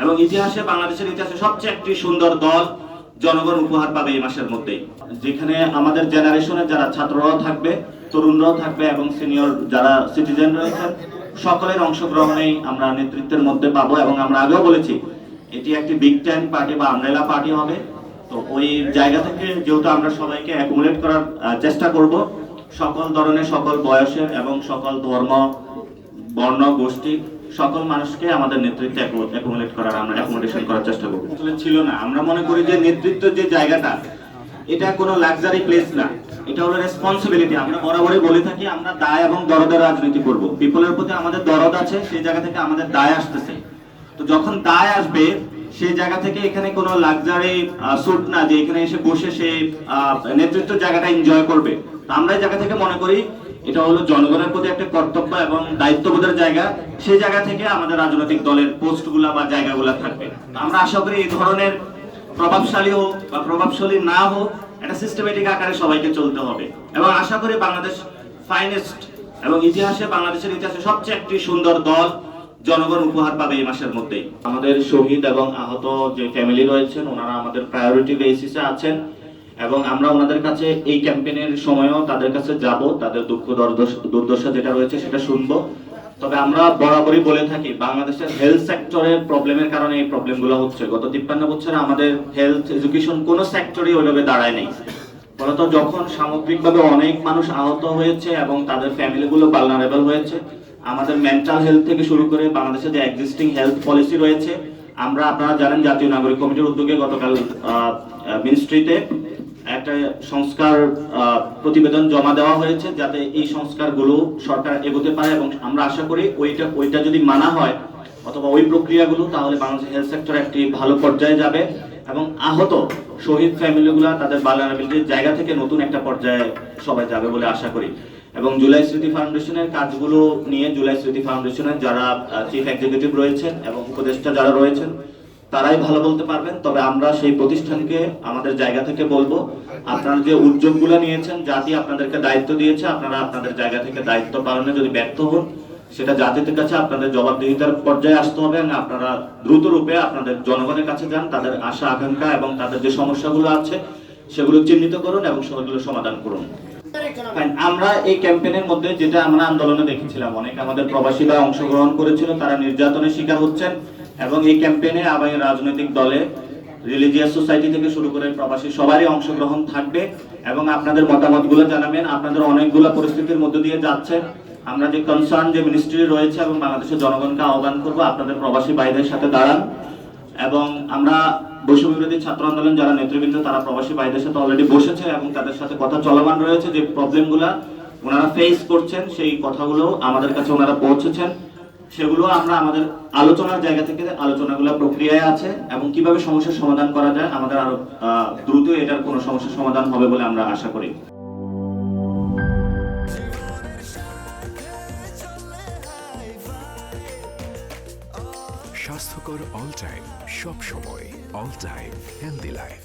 এবং ইতিহাসে বাংলাদেশের ইতিহাসে সবচেয়ে একটি সুন্দর দল জনগণ উপহার পাবে এই মাসের মধ্যেই। যেখানে আমাদের জেনারেশনের যারা ছাত্ররাও থাকবে, তরুণরাও থাকবে এবং সিনিয়র যারা সিটিজেন রয়েছেন, সকলের অংশগ্রহণেই আমরা নেতৃত্বের মধ্যে পাবো এবং আমরা আগেও বলেছি, এটি একটি বিগ টাইম পার্টি বা আমরেলা পার্টি হবে। তো ওই জায়গা থেকে যেহেতু আমরা সবাইকে অ্যাকুমুলেট করার চেষ্টা করব, সকল ধরনের, সকল বয়সের এবং সকল ধর্ম, বর্ণ, গোষ্ঠী সকল মানুষকে আমাদের নেতৃত্বে অ্যাকুমুলেট করার আমরা অ্যাকোমোডেশন করার চেষ্টা করব। আসলে ছিল না। আমরা মনে করি যে নেতৃত্ব যে জায়গাটা, এটা কোনো লাক্সারি প্লেস না। এটা হলো রেসপন্সিবিলিটি আমরা বরাবরই বলে থাকি, আমরা দায় এবং দরদের রাজনীতি করব। পিপলের প্রতি আমাদের দরদ আছে, সেই জায়গা থেকে আমাদের দায় আসতেছে। তো যখন দায় আসবে, সেই জায়গা থেকে এখানে কোনো লাক্সারি স্যুট না যে এখানে এসে বসে সে নেতৃত্ব জায়গাটা এনজয় করবে। তো আমরা এই জায়গা থেকে মনে করি এটা হলো জনগণের প্রতি একটা কর্তব্য এবং দায়িত্ববোধের জায়গা। সেই জায়গা থেকে আমাদের রাজনৈতিক দলের পোস্টগুলা বা জায়গাগুলা থাকবে। আমরা আশা করি এই ধরনের প্রভাবশালী হোক বা প্রভাবশালী না হোক, একটা সিস্টেমেটিক আকারে সবাইকে চলতে হবে। এবং আশা করি বাংলাদেশ ফাইনেস্ট এবং ইতিহাসে, বাংলাদেশের ইতিহাসে সবচেয়ে একটি সুন্দর দল জনগণ উপহার পাবে এই মাসের মধ্যেই। আমাদের শহীদ এবং আহত যে ফ্যামিলি রয়েছেন, ওনারা আমাদের প্রায়োরিটি বেসিসে আছেন। এবং আমরা ওনাদের কাছে এই ক্যাম্পেইনের সময়ও তাদের কাছে যাব, তাদের দুঃখ দুর্দশা- যেটা রয়েছে সেটা শুনব। তবে আমরা বরাবরই বলে থাকি, বাংলাদেশের হেলথ সেক্টরের প্রবলেমের কারণে এই প্রবলেমগুলো হচ্ছে। গত তিপ্পান্ন বছরে আমাদের হেলথ এডুকেশন কোনো সেক্টরই ওইভাবে দাঁড়ায় নেই। ফলত যখন সামগ্রিকভাবে অনেক মানুষ আহত হয়েছে এবং তাদের ফ্যামিলিগুলো পালনারেবল হয়েছে, আমাদের মেন্টাল হেলথ থেকে শুরু করে বাংলাদেশে যে এক্সিস্টিং হেলথ পলিসি রয়েছে, আমরা আপনারা জানেন জাতীয় নাগরিক কমিটির উদ্যোগে গতকাল মিনিস্ট্রিতে একটা সংস্কার প্রতিবেদন জমা দেওয়া হয়েছে যাতে এই সংস্কারগুলো সরকার এগোতে পারে এবং আমরা আশা করি ওইটা ওইটা যদি মানা হয় অথবা ওই প্রক্রিয়াগুলো, তাহলে বাংলাদেশ হেলথ সেক্টর একটি ভালো পর্যায়ে যাবে এবং আহত শহীদ ফ্যামিলিগুলো তাদের বালানাবিলিটির জায়গা থেকে নতুন একটা পর্যায়ে সবাই যাবে বলে আশা করি। এবং জুলাই স্মৃতি ফাউন্ডেশনের কাজগুলো নিয়ে জুলাই স্মৃতি ফাউন্ডেশনের যারা চিফ এক্সিকিউটিভ রয়েছেন এবং উপদেষ্টা যারা রয়েছেন তারাই ভালো বলতে পারবেন। তবে আমরা সেই প্রতিষ্ঠানকে আমাদের জায়গা থেকে বলব, আপনারা যে উদ্যোগগুলো নিয়েছেন, জাতি আপনাদেরকে দায়িত্ব দিয়েছে, আপনারা আপনাদের জায়গা থেকে দায়িত্ব পালনে যদি ব্যর্থ হন, সেটা জাতির কাছে আপনাদের জবাবদিহিতার পর্যায়ে আসতে হবে এবং আপনারা দ্রুত রূপে আপনাদের জনগণের কাছে যান, তাদের আশা, আকাঙ্ক্ষা এবং তাদের যে সমস্যাগুলো আছে, সেগুলো চিহ্নিত করুন এবং সেগুলো সমাধান করুন। আমরা এই ক্যাম্পেইনের মধ্যে যেটা আমরা আন্দোলনে দেখেছিলাম, অনেক আমাদের প্রবাসীরা অংশগ্রহণ করেছিল, তারা নির্যাতনের শিকার হচ্ছেন। এবং এই ক্যাম্পেইনে আবাই রাজনৈতিক দলে রিলিজিয়াস সোসাইটি থেকে শুরু করে প্রবাসী সবারই অংশগ্রহণ থাকবে এবং আপনাদের মতামতগুলো জানাবেন। আপনাদের অনেকগুলো পরিস্থিতির মধ্যে দিয়ে যাচ্ছে। আমরা যে কনসার্ন যে মিনিস্ট্রি রয়েছে এবং বাংলাদেশের জনগণকে আহ্বান করব, আপনাদের প্রবাসী ভাইদের সাথে দাঁড়ান। এবং আমরা বৈষম্য বিরোধী ছাত্র আন্দোলন যারা নেতৃবৃন্দ, তারা প্রবাসী ভাইদের সাথে অলরেডি বসেছে এবং তাদের সাথে কথা চলমান রয়েছে। যে প্রবলেমগুলো ওনারা ফেস করছেন, সেই কথাগুলো আমাদের কাছে ওনারা পৌঁছেছেন। সেগুলো আমরা আমাদের আলোচনার জায়গা থেকে আলোচনাগুলো প্রক্রিয়ায় আছে এবং কীভাবে সমস্যার সমাধান করা যায় আমাদের আরও দ্রুত এটার কোনো সমস্যার সমাধান হবে বলে আমরা আশা করি। স্বাস্থ্যকর অল টাইম, সব সময়, অল টাইম, হেলদি লাইফ।